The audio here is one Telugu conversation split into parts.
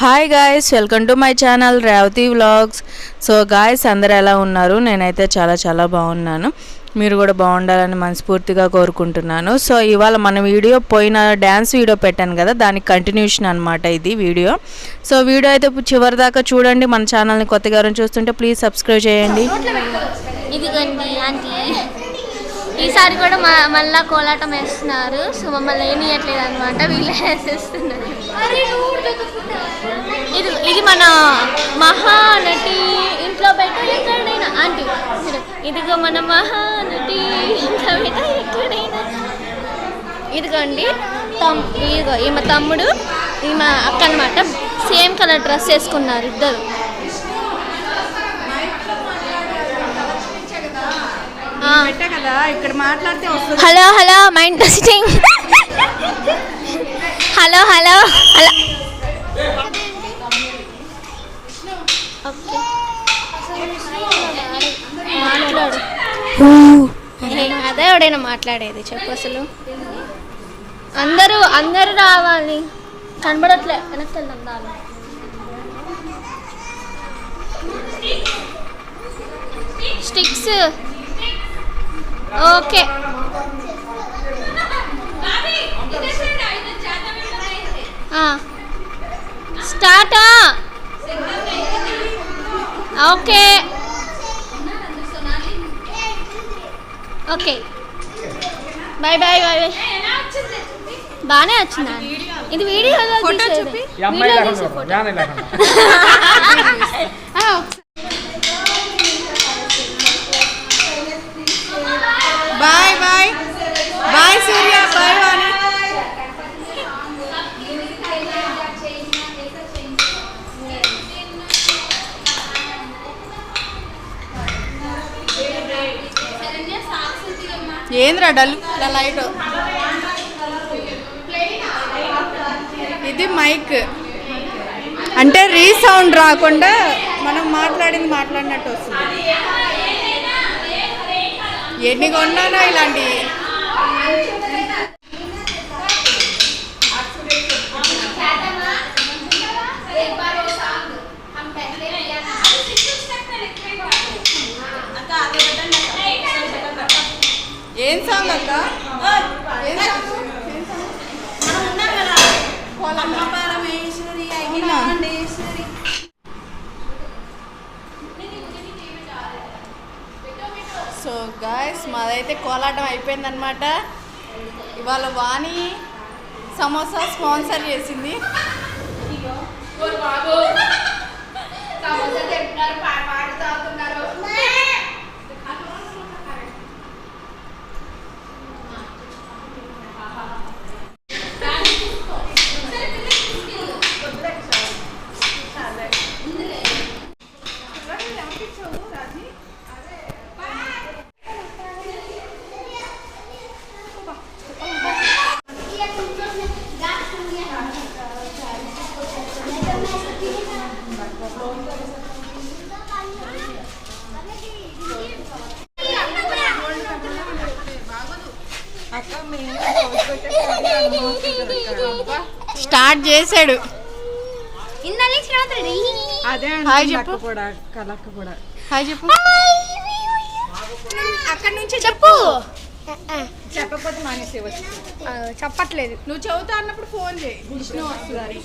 Hi guys welcome to my channel Revathi vlogs so guys అందరు ఎలా ఉన్నారు? నేనైతే చాలా చాలా బాగున్నాను. మీరు కూడా బాగుండాలని మనస్ఫూర్తిగా కోరుకుంటున్నాను. సో ఇవాళ మన వీడియో పోయిన డ్యాన్స్ వీడియో పెట్టాను కదా దానికి కంటిన్యూషన్ అనమాట ఇది వీడియో. సో వీడియో అయితే చివరి దాకా చూడండి. మన ఛానల్ని కొత్తగా చూస్తుంటే ప్లీజ్ సబ్స్క్రైబ్ చేయండి. ఇదిగోండి ఈసారి కూడా మా మళ్ళా కోలాటం వేస్తున్నారు. సో మమ్మల్ని ఏమియట్లేదు అనమాట వీళ్ళే వేసేస్తున్నారు. ఇది ఇది మన మహానటి ఇంట్లో పెట్టాలి ఎక్కడైనా. ఆంటీ ఇదిగో మన మహానటి ఇంట్లో పెట్ట ఎక్కడైనా. ఇదిగోండి తమ్ ఇదిగో ఈమె తమ్ముడు ఈమె అక్క అనమాట సేమ్ కలర్ డ్రెస్ వేసుకున్నారు ఇద్దరు ఆ. పెట్టా కదా ఇక్కడ మాట్లాడితే వస్తుంది hello hello mind testing hello hello hello. అదే ఎవడైనా మాట్లాడేది చెప్పు అసలు. అందరూ అందరూ రావాలి. కనబడట్లే వెనక్కి వెళ్దాం రావాలి. Sticks. Okay. స్టార్టా? Okay. Okay. Bye bye bye bye బాగానే వచ్చిందా? ఇది వీడియో ఫోటో చూపి. ఏంద్రా డల్? ఇలా లైట్. ఇది మైక్. అంటే రీసౌండ్ రాకుండా మనం మాట్లాడింది మాట్లాడినట్టు వస్తుంది. ఎన్ని కొన్నానో ఇలాంటి ఏం సాంగ్ అక్క? సో గాయస్ మాదైతే కోలాటం అయిపోయిందనమాట ఇవాళ వాణి సమోసా స్పాన్సర్ చేసింది. స్టార్ట్ చేశాడు. అదే హాయ్ చెప్పు. హాయ్ చెప్పు. అక్కడి నుంచి చెప్పు. చెప్పకపోతే మానేసే వచ్చి. చెప్పట్లేదు. నువ్వు చదువుతా అన్నప్పుడు ఫోన్ చేయి. విష్ణు వస్తుంది.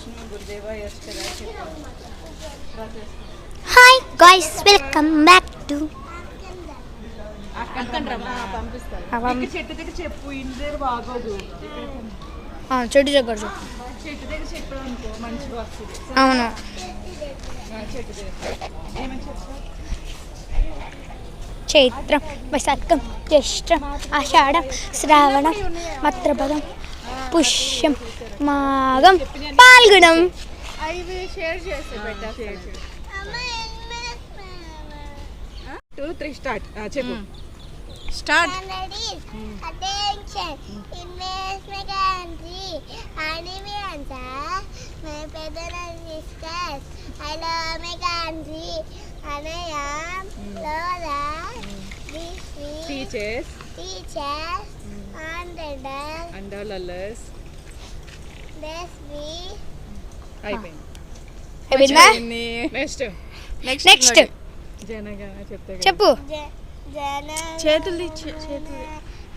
Hi guys welcome back to చెట్టు దగ్గర చెప్పు ఇంటి దగ్గర బాగోదు చెట్టు దగ్గర చెప్పు చెట్టు దగ్గర చెప్పాడు అనుకో మంచిగా వస్తుంది. అవును. చెట్టు దగ్గర. చైత్రం వైశాఖం జ్యేష్టం ఆషాఢం శ్రావణం మత్రపదం పుష్యం మాఘం పాల్గొనం. టూ త్రీ స్టార్ట్ చెప్పు. స్టార్ట్ అటెన్షన్ ఇన్వెస్ట్మెంట్ కంట్రీ అనిమియంత మై పెద్ద sisters I love my country Anaya లోరా టీచర్స్ టీచర్స్ అండర్ అండర్ లల్లర్స్ బెస్ట్ బి అయిపోయింది అయిపోయిందా నెక్స్ట్ నెక్స్ట్ జనగా చెప్తే చెప్పు. చేతులు చేతులు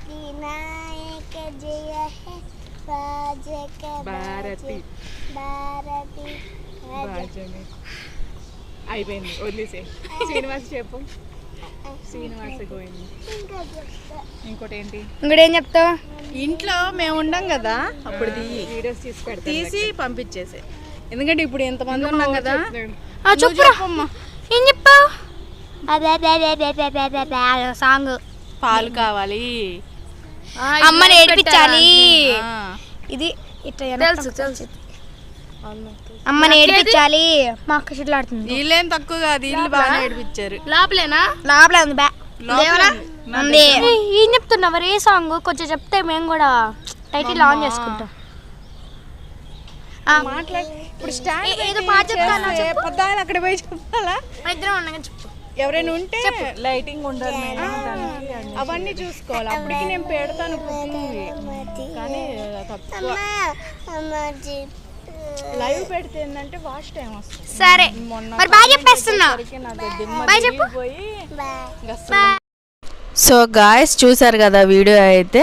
వినాయక జయ భారతి. భారతి. అయిపోయింది వదిలేసే శ్రీనివాస్ చెప్పు. శ్రీనివాస చెప్తా ఇంకోటి ఏంటి ఇంకోటి ఏం చెప్తావు? ఇంట్లో మేము ఉండం కదా అప్పుడు వీడియోస్ తీసి తీసి పంపించేసే ఎందుకంటే ఇప్పుడు ఎంతమంది ఉన్నాం కదా. చెప్పురా. ఏం చెప్పావు? సాంగ్. పాలు కావాలి. అమ్మని ఏడిపించాలి ఆ. ఇది అమ్మని ఏడిపించాలి మా అక్క షెట్లు ఆడుతుంది వీళ్ళేం తక్కువ కాదు వీళ్ళు బాగా ఏడిపించారు లోపలేనా? లోపలే ఉంది ఉంది. ఏం చెప్తున్నా మరి ఏ సాంగ్? కొంచెం చెప్తే మేము కూడా టైటిల్ ఆన్ చేసుకుంటాం. ఇప్పుడు స్టాండ్ ఏదో పాట చెప్తాను అక్కడ పోయి చెప్పాలా? ఇద్దరం ఉన్నాగా చెప్పు. ఎవరైనా ఉంటే లైటింగ్ ఉండాలి దానికి అవన్నీ చూసుకోవాలి. అప్పటికి నేను పెడతాను కుకింగ్ కానీ తక్కువ. లైవ్ పెడితే ఏంటంటే వాష్ టైం వస్తుంది. సరే. మొన్న చెప్పేస్తున్నా. పోయి సో గాయస్ చూసారు కదా వీడియో అయితే?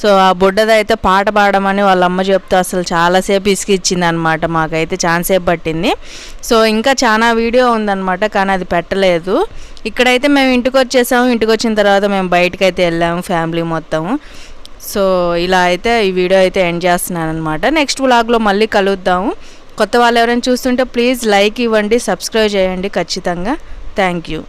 సో ఆ బుడ్డదైతే పాట పాడమని వాళ్ళ అమ్మ చెప్తే అసలు చాలాసేపు ఇసుకిచ్చింది అనమాట మాకైతే చాలాసేపు పట్టింది. సో ఇంకా చాలా వీడియో ఉందనమాట కానీ అది పెట్టలేదు. ఇక్కడైతే మేము ఇంటికి వచ్చేసాము ఇంటికి వచ్చిన తర్వాత మేము బయటకు అయితే వెళ్ళాము ఫ్యామిలీ మొత్తము సో ఇలా అయితే ఈ వీడియో అయితే ఎండ్ చేస్తున్నాను అనమాట నెక్స్ట్ వ్లాగ్లో మళ్ళీ కలుద్దాము కొత్త వాళ్ళు ఎవరైనా చూస్తుంటే ప్లీజ్ లైక్ ఇవ్వండి సబ్స్క్రైబ్ చేయండి ఖచ్చితంగా. Thank you.